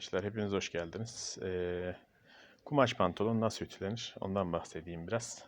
Arkadaşlar hepiniz hoş geldiniz. Ee, kumaş pantolon nasıl ütülenir ondan bahsedeyim biraz.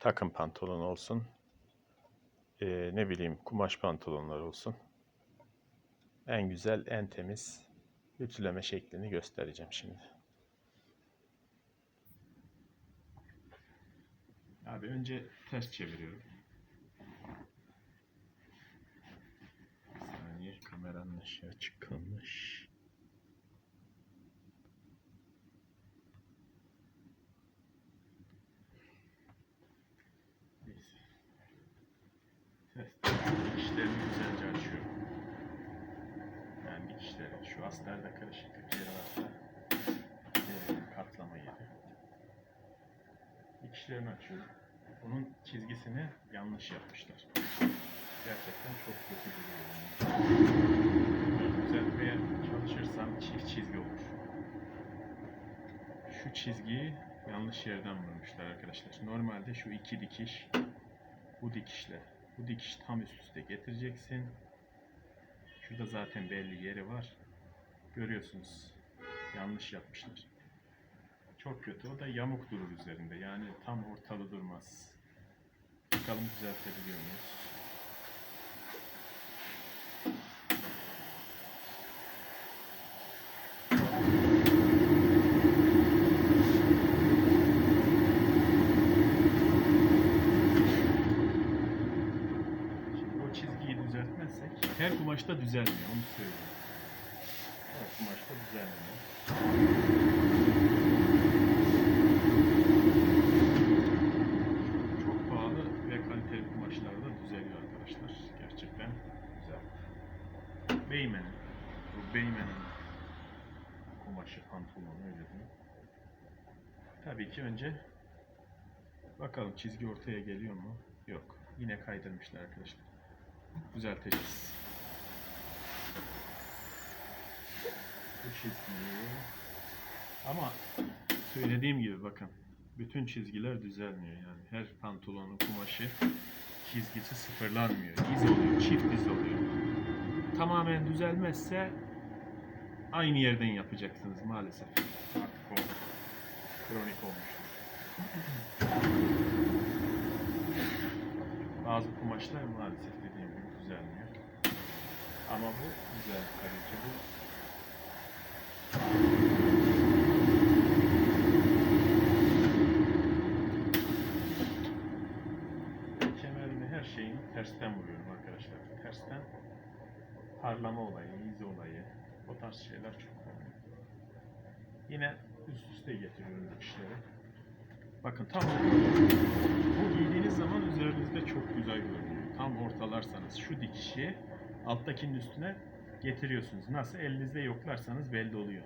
Takım pantolon olsun. ee, ne bileyim kumaş pantolonlar olsun. En güzel, en temiz ütüleme şeklini göstereceğim şimdi. Abi önce ters çeviriyorum. Bir saniye kameranın ışığı açık kalmış. Neyse. Test. Dikişlerini güzelce açıyorum. Yani aslerde karışıklık yeri varsa e, katlama yeri. Dikişlerini açıyorum. Bunun çizgisini yanlış yapmışlar. Gerçekten çok kötü duruyor. Yani. Düzeltmeye çalışırsam çift çizgi olur. Şu çizgiyi yanlış yerden vurmuşlar arkadaşlar. Normalde şu iki dikiş bu dikişle bu dikiş tam üst üste getireceksin. Şurada zaten belli yeri var. Görüyorsunuz. Yanlış yapmışlar. Çok kötü. O da yamuk durur üzerinde. Yani tam ortalı durmaz. Bakalım düzeltebiliyor muyuz? Şimdi o çizgiyi düzeltmezsek her kumaşta düzelmiyor onu söyleyeyim. Her kumaşta düzelmiyor. Çok pahalı ve kaliteli kumaşlarda düzeliyor arkadaşlar. Gerçekten güzel. Beymen'in, bu Beymen'in kumaşı, pantolonu öyle diyeyim. Tabii ki önce bakalım çizgi ortaya geliyor mu? Yok. Yine kaydırmışlar arkadaşlar. Düzelteceğiz. Çizgiyi ama söylediğim gibi bakın bütün çizgiler düzelmiyor yani her pantolonun kumaşı çizgisi sıfırlanmıyor. İz oluyor, çift iz oluyor. Tamamen düzelmezse aynı yerden yapacaksınız maalesef. Artık o kronik olmuştur. Bazı kumaşlar maalesef dediğim gibi düzelmiyor. Ama bu güzel kalite bu. Kemerini her şeyin tersten vuruyorum arkadaşlar. Tersten parlama olayı, izi olayı, o tarz şeyler çok önemli. Yine üst üste getiriyorum dikişleri. Bakın tam bu giydiğiniz zaman üzerinizde çok güzel görünüyor. Tam ortalarsanız şu dikişi alttakinin üstüne getiriyorsunuz. Nasıl? Elinizde yoklarsanız belli oluyor.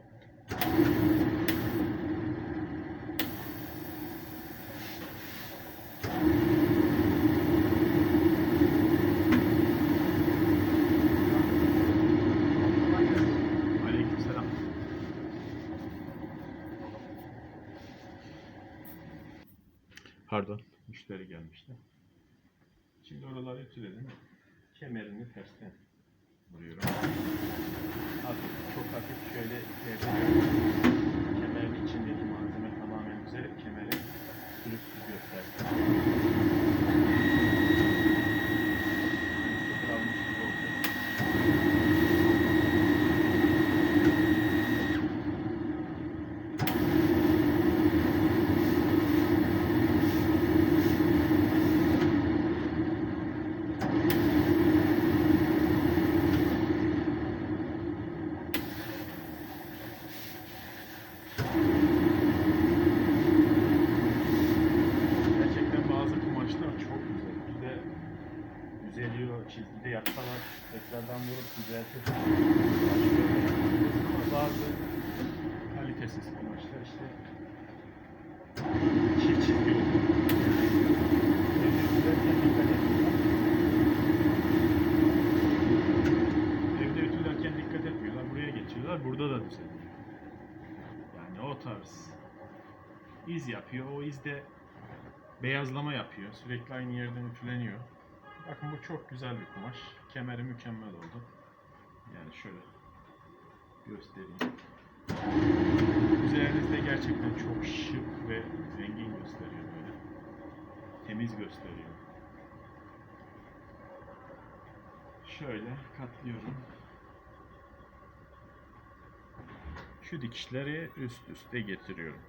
Pardon, müşteri gelmişti. Şimdi oraları ütüledim. Kemerini tersten vuruyorum. Hafif, çok hafif şöyle çeviriyorum. Kemerin içindeki malzeme tamamen düzelip kemeri pürüzsüz göstersin. Sıfır almış gibi oldu. Gerçekten bazı kumaşlar çok güzel. Bir de düzeliyor, çizgide yapsalar tekrardan vurup düzeltir. Ama bazı kalitesiz kumaşlar işte çift çizgi. Evde ütülerken dikkat etmiyorlar. Buraya geçiyorlar. Burada da düzeliyor. Yani o tarz iz yapıyor. O izde beyazlama yapıyor. Sürekli aynı yerden ütüleniyor. Bakın bu çok güzel bir kumaş. Kemeri mükemmel oldu. Yani şöyle göstereyim. gerçekten çok şık ve zengin gösteriyor böyle. Temiz gösteriyor. Şöyle katlıyorum. Şu dikişleri üst üste getiriyorum.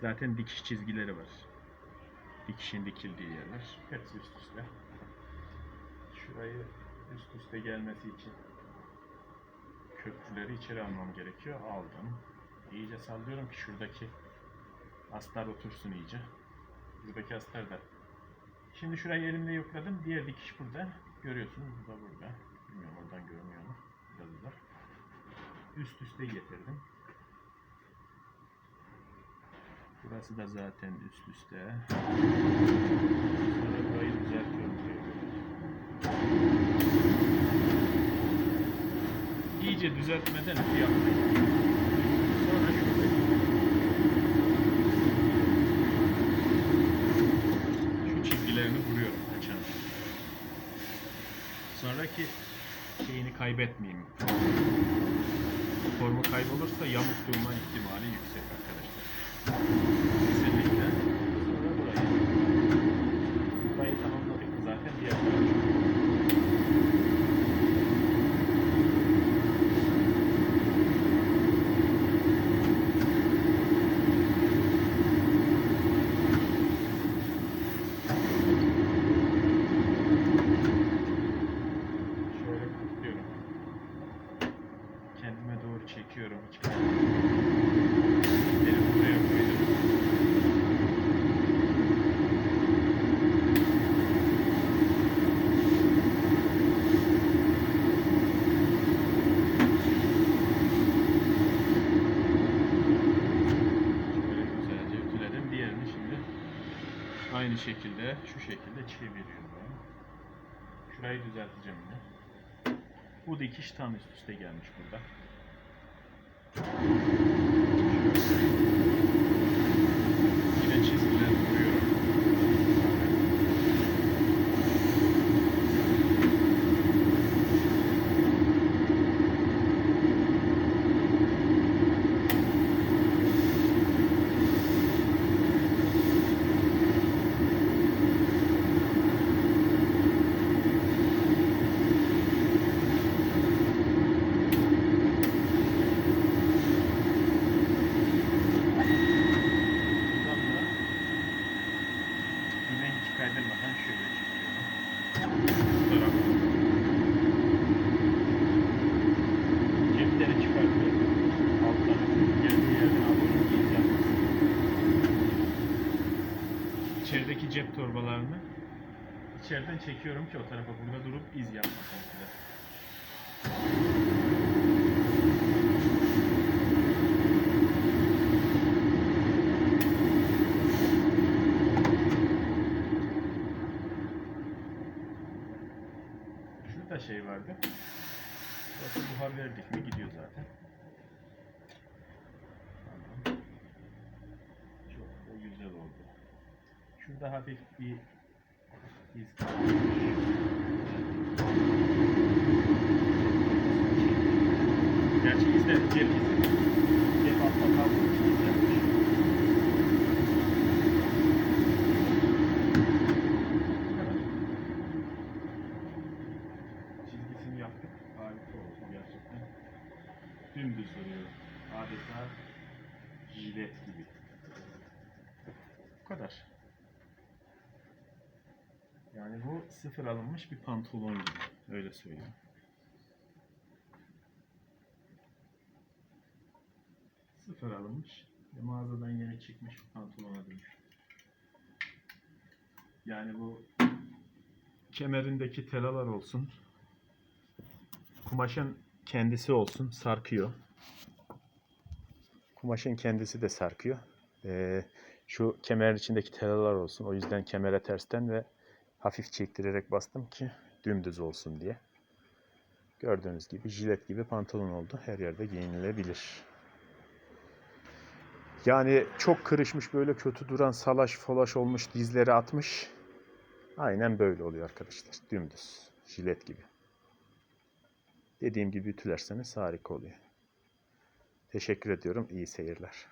Zaten dikiş çizgileri var. Dikişin dikildiği yerler. Hepsi üst üste. Şurayı üst üste gelmesi için köprüleri içeri almam gerekiyor. Aldım. İyice sallıyorum ki şuradaki astar otursun iyice. Buradaki astar da. Şimdi şurayı elimle yokladım. Diğer dikiş burada. Görüyorsunuz bu da burada. Bilmiyorum oradan görünüyor mu? Biraz. Üst üste getirdim. Burası da zaten üst üste. Sonra burayı düzeltiyorum. İyice düzeltmeden yapmayın. Sonra şu çizgilerini vuruyorum açan. Sonraki şeyini kaybetmeyeyim. Formu kaybolursa yamuk durma ihtimali yüksek arkadaşlar. Kesinlikle. Sonra burayı. Burayı tamamladık mı zaten diğer tarafa. Şöyle kutluyorum. Kendime doğru çekiyorum. Hiç Elimi buraya koydum. Şöyle güzelce ütüledim. Diğerini şimdi aynı şekilde şu şekilde çeviriyorum. Şurayı düzelteceğim yine. Bu dikiş tam üst üste gelmiş burada. Yine çizgiler vuruyorum. Buradan da yine hiç kaydırmadan şöyle çekiyorum. Bu taraf. Cepleri çıkartıyorum. Alttan geldiği yerden alıyorum ki iz yapmasın. İçerideki cep torbalarını içeriden çekiyorum ki o tarafa burada durup iz yapmasın. size. Şurada şey vardı. Burası buhar verdik mi gidiyor zaten. Tamam. Çok o güzel oldu. Şurada hafif bir iz kalmış. Gerçi izler, cep izi. Cep iz yapmış. Bu kadar. Çizgisini yaptık. Harika oldu gerçekten. Dümdüz duruyor. Adeta jilet gibi. Bu kadar. Yani bu sıfır alınmış bir pantolon gibi. Öyle söyleyeyim. Sıfır alınmış ve mağazadan yeni çıkmış bir pantolona dönüştü. Yani bu kemerindeki telalar olsun, kumaşın kendisi olsun sarkıyor. Kumaşın kendisi de sarkıyor. Ee, şu kemerin içindeki telalar olsun. O yüzden kemere tersten ve hafif çektirerek bastım ki dümdüz olsun diye. Gördüğünüz gibi jilet gibi pantolon oldu. Her yerde giyinilebilir. Yani çok kırışmış böyle kötü duran salaş folaş olmuş dizleri atmış. Aynen böyle oluyor arkadaşlar. Dümdüz. Jilet gibi. Dediğim gibi ütülerseniz harika oluyor. Teşekkür ediyorum. İyi seyirler.